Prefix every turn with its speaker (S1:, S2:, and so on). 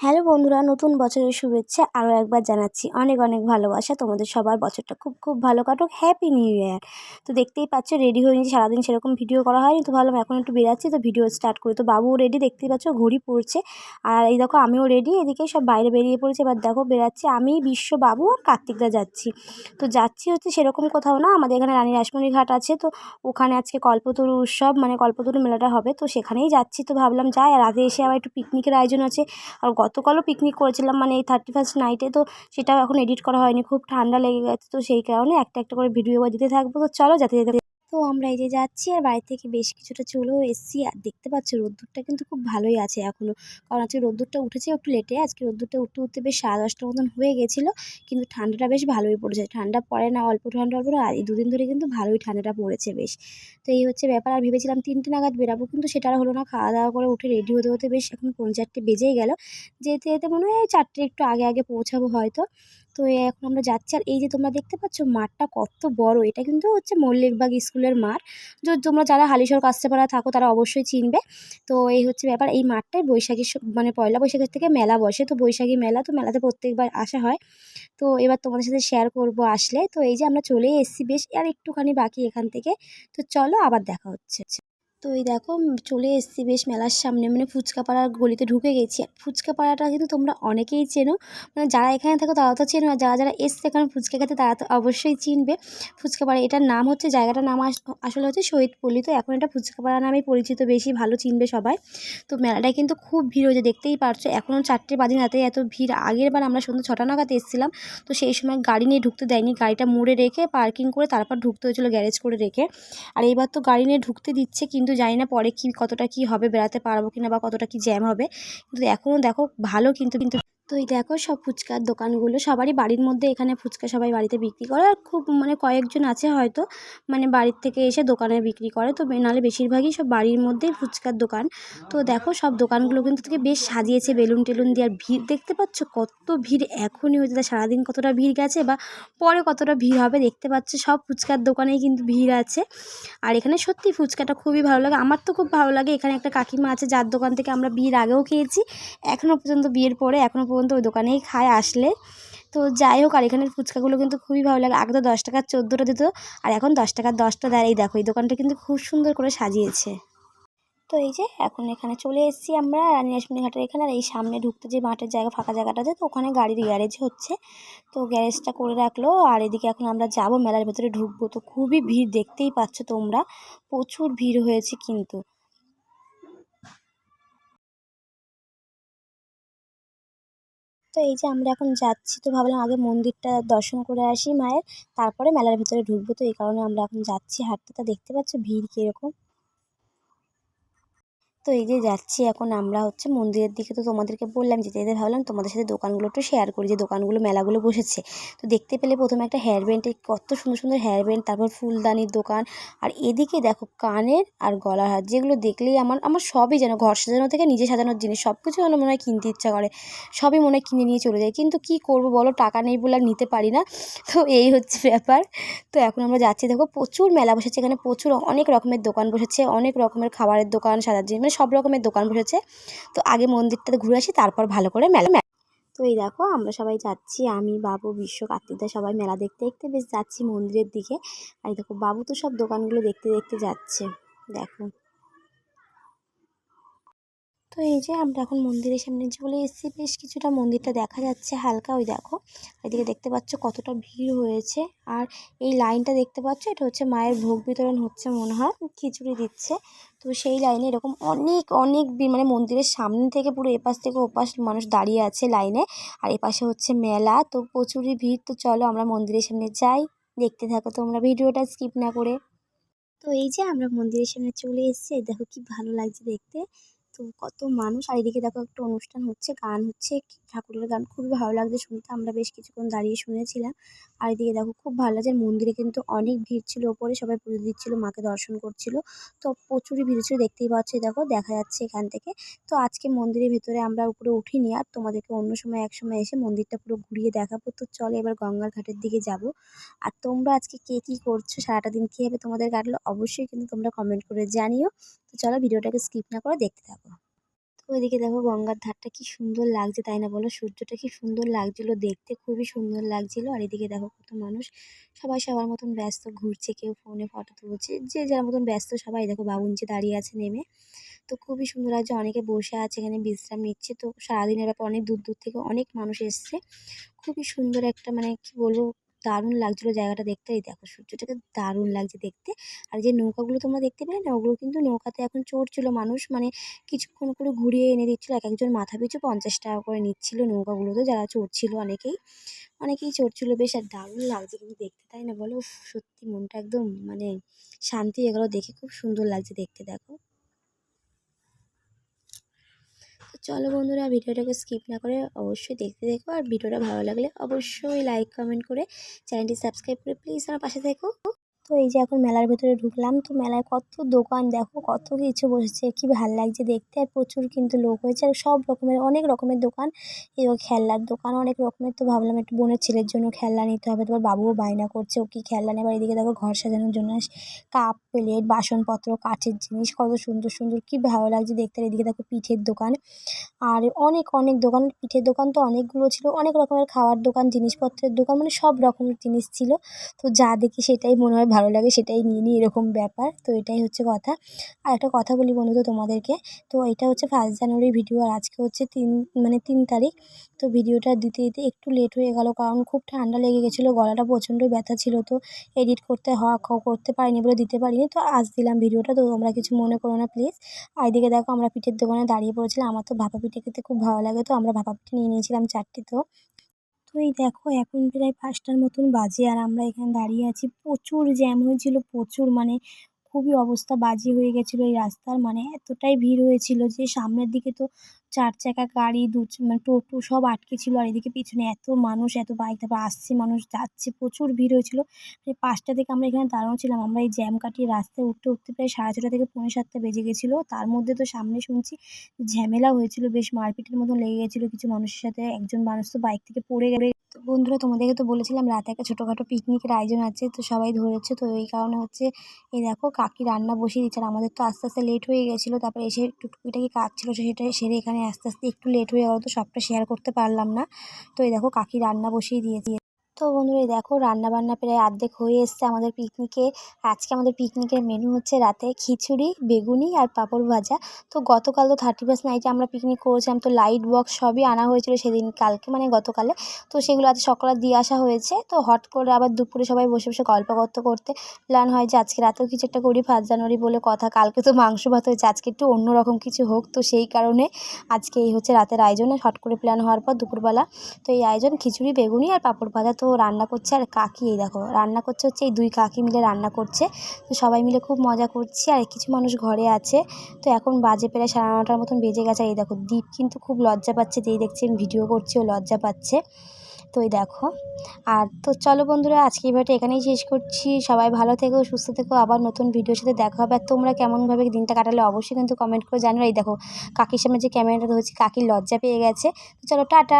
S1: Hello বন্ধুরা, নতুন বছরের শুভেচ্ছা আরও একবার জানাচ্ছি। অনেক অনেক ভালোবাসা। তোমাদের সবার বছরটা খুব খুব ভালো কাটুক। হ্যাপি নিউ ইয়ার তো দেখতেই পাচ্ছ রেডি হয়ে নিয়েছি সারাদিন সেরকম ভিডিও করা হয়নি। তো ভাবলাম এখন একটু বেরাচ্ছি। তো ভিডিও স্টার্ট করি। তো বাবুও রেডি দেখতেই পাচ্ছ, ঘড়ি পড়ছে। আর এই দেখো, আমিও রেডি এদিকে সব বাইরে বেরিয়ে পড়েছে। এবার দেখো, বেরাচ্ছি আমি, বিশ্ব বাবু আর কার্তিকদা যাচ্ছি। তো যাচ্ছি হচ্ছে সেরকম কোথাও না। আমাদের এখানে রানী রাসমণি ঘাট আছে। তো ওখানে আজকে কল্পতরু উৎসব মানে কল্পতরু মেলাটা হবে। তো সেখানেই যাচ্ছি। তো ভাবলাম যাই। আর রাতে এসে আবার একটু পিকনিকের আয়োজন আছে। আর গতকালও পিকনিক করেছিলাম মানে এই থার্টি ফার্স্ট নাইটে তো সেটাও এখন এডিট করা হয়নি, খুব ঠান্ডা লেগে গেছে, তো সেই কারণে একটা একটা করে ভিডিও দিতে থাকব, তো চলো যাতে যেতে তো আমরা এই যে যাচ্ছি আর বাড়ি থেকে বেশ কিছুটা চলেও এসেছি। আর দেখতে পাচ্ছ রোদ্দুরটা কিন্তু খুব ভালোই আছে এখনও কারণ আজকে রোদ্দুরটা উঠেছে একটু লেটে আজকে রোদ্দুরটা উঠতে উঠতে বেশ সাড়ে দশটার মতন হয়ে গেছিল। কিন্তু ঠান্ডাটা বেশ ভালোই পড়েছে। ঠান্ডা পড়ে না, অল্প ঠান্ডা, অল্প আর এই দুদিন ধরে কিন্তু ভালোই ঠান্ডাটা পড়েছে বেশ। তো এই হচ্ছে ব্যাপার। আর ভেবেছিলাম তিনটে নাগাদ বেরাবো। কিন্তু সেটা আর হলো না। খাওয়া দাওয়া করে উঠে রেডি হতে হতে বেশ এখন পৌনে চারটে বেজেই গেল। যেতে যেতে মনে হয় চারটে একটু আগে আগে পৌঁছাবো হয়তো। তো এখন আমরা যাচ্ছি। আর এই যে তোমরা দেখতে পাচ্ছ, মাঠটা কত বড়। এটা কিন্তু হচ্ছে মল্লিকবাগ স্কুলের মাঠ। যে, তোমরা যারা হালিশহর কাস্তেপাড়া থাকো, তারা অবশ্যই চিনবে। তো এই হচ্ছে ব্যাপার, এই মাঠটায় বৈশাখী মানে পয়লা বৈশাখের থেকে মেলা বসে। তো বৈশাখী মেলা তো মেলাতে প্রত্যেকবার আসা হয়। তো এবার তোমাদের সাথে শেয়ার করব আসলে। তো এই যে আমরা চলেই এসেছি বেশ, আর একটুখানি বাকি এখান থেকে। তো চলো আবার দেখা হচ্ছে। তো এই দেখো চলে এসেছি বেশ মেলার সামনে। মানে ফুচকা পাড়ার গলিতে ঢুকে গেছি। ফুচকা পাড়াটা কিন্তু তোমরা অনেকেই চেনো। মানে যারা এখানে থাকো তারা তো চেনো। আর যারা যারা এসছে এখানে ফুচকা খেতে, তারা তো অবশ্যই চিনবে। ফুচকা পাড়া এটার নাম হচ্ছে, জায়গাটার নাম আসলে হচ্ছে শহীদ শহীদপল্লী। তো এখন এটা ফুচকা পাড়া নামেই পরিচিত, বেশি ভালো চিনবে সবাই। তো মেলাটায় কিন্তু খুব ভিড় হয়েছে, দেখতেই পারছ। এখনও চারটে বাজে, রাতে এত ভিড়। আগের বার আমরা সন্ধ্যা ছটা নাগাদ এসেছিলাম। তো সেই সময় গাড়ি নিয়ে ঢুকতে দেয়নি। গাড়িটা মোড়ে রেখে, পার্কিং করে তারপর ঢুকতে হয়েছিলো, গ্যারেজ করে রেখে। আর এইবার তো গাড়ি নিয়ে ঢুকতে দিচ্ছে, কিন্তু জানি না পরে কি, কতটা কি হবে, বেড়াতে পারব কিনা বা কতটা কি জ্যাম হবে। কিন্তু এখনও দেখো, ভালো কিন্তু কিন্তু তো এই দেখো সব ফুচকার দোকানগুলো, সবারই বাড়ির মধ্যে এখানে ফুচকা সবাই বাড়িতে বিক্রি করে। আর খুব মানে কয়েকজন আছে হয়তো মানে বাড়ির থেকে এসে দোকানে বিক্রি করে। তো নাহলে বেশিরভাগই সব বাড়ির মধ্যেই ফুচকার দোকান। তো দেখো সব দোকানগুলো কিন্তু থেকে বেশ সাজিয়েছে বেলুন টেলুন দিয়ে। আর ভিড়, দেখতে পাচ্ছ কত ভিড় এখনই হয়েছে। সারাদিন কতটা ভিড় গেছে বা পরে কতটা ভিড় হবে দেখতে পাচ্ছ। সব ফুচকার দোকানেই কিন্তু ভিড় আছে। আর এখানে সত্যি ফুচকাটা খুবই ভালো লাগে। আমার তো খুব ভালো লাগে। এখানে একটা কাকিমা আছে, যার দোকান থেকে আমরা বিয়ের আগেও খেয়েছি। এখনও পর্যন্ত বিয়ের পরে এখনও পর্যন্ত ওই দোকানেই খায় আসলে। তো যাই হোক, আর এখানের ফুচকাগুলো কিন্তু খুবই ভালো লাগে। আগে তো দশ টাকার চোদ্দোটা দিত, আর এখন দশ টাকার দশটা দেয়। এই দেখো, এই দোকানটা কিন্তু খুব সুন্দর করে সাজিয়েছে। তো এই যে, এখন এখানে চলে এসেছি আমরা রানী ঘাটের এখানে। আর এই সামনে ঢুকতে যে মাঠের জায়গা, ফাঁকা জায়গাটা আছে, তো ওখানে গাড়ির গ্যারেজ হচ্ছে। তো গ্যারেজটা করে রাখল, আর এদিকে এখন আমরা যাব, মেলার ভেতরে ঢুকবো। তো খুবই ভিড়, দেখতেই পাচ্ছ তোমরা। প্রচুর ভিড় হয়েছে কিন্তু। তো এই যে আমরা এখন যাচ্ছি, তো ভাবলাম আগে মন্দিরটা দর্শন করে আসি মায়ের, তারপরে মেলার ভিতরে ঢুকবো। তো এই কারণে আমরা এখন যাচ্ছি, হাঁটতে। তা দেখতে পাচ্ছ ভিড় কীরকম। তো এই যে যাচ্ছি এখন আমরা হচ্ছে মন্দিরের দিকে, তো তোমাদেরকে বললাম যেতে যেতে ভাবলাম তোমাদের সাথে দোকানগুলো একটু শেয়ার করি, যে দোকানগুলো, মেলাগুলো বসেছে। তো দেখতে পেলে প্রথমে একটা হেয়ার ব্যান্ডে কত সুন্দর সুন্দর হেয়ার ব্যান্ড তারপর ফুলদানির দোকান, আর এদিকে দেখো কানের আর গলার হাত যেগুলো দেখলেই আমার আমার সবই যেন ঘর সাজানো থেকে নিজে সাজানোর জিনিস সব কিছু যেন মনে হয় কিনতে ইচ্ছা করে, সবই মনে হয় কিনে নিয়ে চলে যায়। কিন্তু কি করব বলো, টাকা নেই বলে আর নিতে পারি না। তো এই হচ্ছে ব্যাপার। তো এখন আমরা যাচ্ছি, দেখো প্রচুর মেলা বসেছে, এখানে প্রচুর অনেক রকমের দোকান বসেছে, অনেক রকমের খাবারের দোকান, সাজার জিনিস মানে সব রকমের দোকান বসেছে। তো আগে মন্দিরটাতে ঘুরে আসি, তারপর ভালো করে মেলা মেলা তো এই দেখো, আমরা সবাই যাচ্ছি। আমি, বাবু, বিশ্ব, কার্তিকদা সবাই মেলা দেখতে দেখতে বেশ যাচ্ছি মন্দিরের দিকে। আর দেখো, বাবু তো সব দোকানগুলো দেখতে দেখতে যাচ্ছে। দেখো। তো এই যে আমরা এখন মন্দিরের সামনে চলে এসেছি, বেশ কিছুটা মন্দিরটা দেখা যাচ্ছে হালকা ওই দেখো। এদিকে দেখতে পাচ্ছ কতটা ভিড় হয়েছে। আর এই লাইনটা দেখতে পাচ্ছ, এটা হচ্ছে মায়ের ভোগ বিতরণ হচ্ছে মনে হয়, খিচুড়ি দিচ্ছে। তো সেই লাইনে এরকম অনেক অনেক মানে মন্দিরের সামনে থেকে পুরো এপাশ থেকে ওপাশ মানুষ দাঁড়িয়ে আছে লাইনে। আর এপাশে হচ্ছে মেলা, তো প্রচুরই ভিড়। তো চলো আমরা মন্দিরের সামনে যাই, দেখতে থাকো তোমরা ভিডিওটা স্কিপ না করে। তো এই যে আমরা মন্দিরের সামনে চলে এসেছি দেখো কি ভালো লাগছে দেখতে। তো কত মানুষ। আর এদিকে দেখো একটা অনুষ্ঠান হচ্ছে, গান হচ্ছে। ঠাকুরের গান খুবই ভালো লাগছে শুনতে। আমরা বেশ কিছুক্ষণ দাঁড়িয়ে শুনেছিলাম। আর এদিকে দেখো খুব ভালো লাগছে। মন্দিরে কিন্তু অনেক ভিড় ছিল ওপরে। সবাই পুজো দিচ্ছিল, মাকে দর্শন করছিল। তো প্রচুরই ভিড় ছিল। দেখতেই পাচ্ছি দেখো, দেখা যাচ্ছে এখান থেকে। তো আজকে মন্দিরের ভেতরে আমরা উপরে উঠিনি। আর তোমাদেরকে অন্য সময়, এক সময় এসে মন্দিরটা পুরো ঘুরিয়ে দেখাবো। তো চলো এবার গঙ্গার ঘাটের দিকে যাব। আর তোমরা আজকে কে কী করছ? সারাটা দিন কীভাবে তোমাদের কাটলো? অবশ্যই কিন্তু তোমরা কমেন্ট করে জানিও। চলো ভিডিওটাকে স্কিপ না করে দেখতে থাকো। তো ওইদিকে দেখো গঙ্গার ধারটা কি সুন্দর লাগছে, তাই না বলো? সূর্যটা কি সুন্দর লাগছিল দেখতে, খুবই সুন্দর লাগছিল। আর এদিকে দেখো কত মানুষ, সবাই সবার মতন ব্যস্ত, ঘুরছে, কেউ ফোনে ফটো তুলছে, যে যার মতন ব্যস্ত সবাই। দেখো বাবুঞ্চি দাঁড়িয়ে আছে নেমে। তো খুবই সুন্দর লাগছে, অনেকে বসে আছে, এখানে বিশ্রাম নিচ্ছে। তো সারাদিনের ব্যাপার, অনেক দূর দূর থেকে অনেক মানুষ এসছে। খুবই সুন্দর একটা মানে কি বলব দারুণ লাগছিল জায়গাটা দেখতে। এই দেখো সূর্যটাকে দারুণ লাগছে দেখতে। আর যে নৌকাগুলো তোমরা দেখতে পেলে না, ওগুলো কিন্তু নৌকাতে এখন চড়ছিল মানুষ। মানে কিছুক্ষণ করে ঘুরিয়ে এনে দিচ্ছিল। এক একজন মাথা পিছু পঞ্চাশ টাকা করে নিচ্ছিল নৌকাগুলোতে, যারা চড়ছিল অনেকেই। অনেকেই চড়ছিল। বেশ, আর দারুণ লাগছে কিন্তু দেখতে, তাই না বলো? সত্যি মনটা একদম মানে শান্তি হয়ে গেল দেখে। খুব সুন্দর লাগছে দেখতে, দেখো তো চলো বন্ধুরা ভিডিওটাকে স্কিপ না করে অবশ্যই দেখতে দেখো আর ভিডিওটা ভালো লাগলে অবশ্যই লাইক, কমেন্ট করে চ্যানেলটি সাবস্ক্রাইব করে প্লিজ আমার পাশে থেকো। তো এই যে এখন মেলার ভেতরে ঢুকলাম, তো মেলায় কত দোকান দেখো, কত কিছু বসেছে, কি ভালো লাগছে দেখতে, আর প্রচুর কিন্তু লোক হয়েছে, আর সব রকমের, অনেক রকমের দোকান, এই খেলনার দোকান, অনেক রকমের, তো ভাবলাম একটু বোনের ছেলের জন্য খেলনা নিতে হবে, তোমার বাবুও বায়না করছে, ও কি খেলনা নেবার এদিকে দেখো ঘর সাজানোর জন্য কাপ, প্লেট, বাসনপত্র, কাঠের জিনিস, কত সুন্দর সুন্দর, কি ভালো লাগছে দেখতে এদিকে দেখো পিঠের দোকান, আর অনেক অনেক দোকান, পিঠের দোকান তো অনেকগুলো ছিল, অনেক রকমের খাওয়ার দোকান, জিনিসপত্রের দোকান মানে সব রকমের জিনিস ছিল, তো যা দেখি সেটাই মনে হয় ভালো লাগে সেটাই নিয়ে নিই এরকম ব্যাপার। তো এটাই হচ্ছে কথা। আর একটা কথা বলি বন্ধুতো তোমাদেরকে। তো এটা হচ্ছে ফার্স্ট জানুয়ারির ভিডিও আর আজকে হচ্ছে তিন মানে তিন তারিখ। তো ভিডিওটা দিতে দিতে একটু লেট হয়ে গেল কারণ খুব ঠান্ডা লেগে গেছিল, গলাটা প্রচণ্ড ব্যথা ছিল তো এডিট করতে হওয়া, করতে পারিনি বলে দিতে পারিনি। তো আজ দিলাম ভিডিওটা তো তোমরা কিছু মনে করো না প্লিজ আর এদিকে দেখো আমরা পিঠের দোকানে দাঁড়িয়ে পড়েছিলাম। আমার তো ভাপা পিঠে খেতে খুব ভালো লাগে তো আমরা ভাপা পিঠে নিয়ে নিয়েছিলাম চারটে তো। তো এই দেখো, এখন প্রায় পাঁচটার মতন বাজে আর আমরা এখানে দাঁড়িয়ে আছি। প্রচুর জ্যাম হয়েছিল, প্রচুর মানে খুবই অবস্থা বাজে হয়ে গেছিল এই রাস্তার। মানে এতটাই ভিড় হয়েছিল যে সামনের দিকে তো চার চাকা, গাড়ি, দু মানে টোটো সব আটকে ছিল আর এদিকে পিছনে এত মানুষ, এত বাইক, তারপর আসছে মানুষ, যাচ্ছে, প্রচুর ভিড় হয়েছিল। পাঁচটা থেকে আমরা এখানে দাঁড়ানো ছিলাম। আমরা এই জ্যাম কাটিয়ে রাস্তায় উঠতে উঠতে প্রায় সাড়ে ছটা থেকে পৌনে সাতটা বেজে গেছিল। তার মধ্যে তো সামনে শুনছি ঝামেলা হয়েছিল, বেশ মারপিটের মতো লেগে গেছিল। কিছু মানুষের সাথে একজন মানুষ তো বাইক থেকে পড়ে গেলে। তো বন্ধুরা, তোমাদেরকে তো বলেছিলাম রাতে একটা ছোটোখাটো পিকনিকের আয়োজন আছে, তো সবাই ধরেছে। তো এই কারণে হচ্ছে, এই দেখো কাকি রান্না বসিয়ে দিচ্ছে। আর আমাদের তো আস্তে আস্তে লেট হয়ে গেছিল, তারপরে এসে টুকটুকিটাকে কাজ ছিল সেটা সেরে এখানে আস্তে আস্তে একটু লেট হয়ে গেলো, তো সবটা শেয়ার করতে পারলাম না। তো এই দেখো কাকি রান্না বসিয়ে দিয়েছে। তো বন্ধুরা দেখো রান্না বান্না প্রায় আর্ধেক হয়ে এসছে আমাদের পিকনিকে আজকে আমাদের পিকনিকের মেনু হচ্ছে রাতে খিচুড়ি, বেগুনি আর পাঁপড় ভাজা। তো গতকাল তো থার্টি ফার্স্ট নাইটে আমরা পিকনিক করেছিলাম, তো লাইট বক্স সবই আনা হয়েছিল সেদিন, কালকে মানে গতকালে। তো সেগুলো আজ সকালে দিয়ে আসা হয়েছে, তো হট করে আবার দুপুরে সবাই বসে বসে গল্প করতে। করতে প্ল্যান হয় যে আজকে রাতেও কিছু একটা করি ফার্স্ট জানুয়ারি বলে কথা, কালকে তো মাংস ভাত হয়েছে, আজকে একটু অন্যরকম কিছু হোক। তো সেই কারণে আজকে এই হচ্ছে রাতের আয়োজন হট করে প্ল্যান হওয়ার পর দুপুরবেলা। তো এই আয়োজন খিচুড়ি, বেগুনি আর পাঁপড় ভাজা। তো রান্না করছে আর কাকি, এই দেখো, রান্না করছে হচ্ছে এই দুই কাকি মিলে রান্না করছে। তো সবাই মিলে খুব মজা করছি আর কিছু মানুষ ঘরে আছে। তো এখন বাজে প্রায় সাড়ে নটার মতন বেজে গেছে আর এই দেখো দ্বীপ কিন্তু খুব লজ্জা পাচ্ছে যেই দেখছি ভিডিও করছি, ও লজ্জা পাচ্ছে। তো এই দেখো, আর তো চলো বন্ধুরা, আজকে ভিডিওটা এখানেই শেষ করছি। সবাই ভালো থেকো, সুস্থ থেকো, আবার নতুন ভিডিওর সাথে দেখা হবে। আর তোমরা কেমনভাবে দিনটা কাটালে অবশ্যই কিন্তু কমেন্ট করে জানো এই দেখো, কাকির সামনে যে ক্যামেরাটা ধরছি, কাকির লজ্জা পেয়ে গেছে। তো চলো টাটা।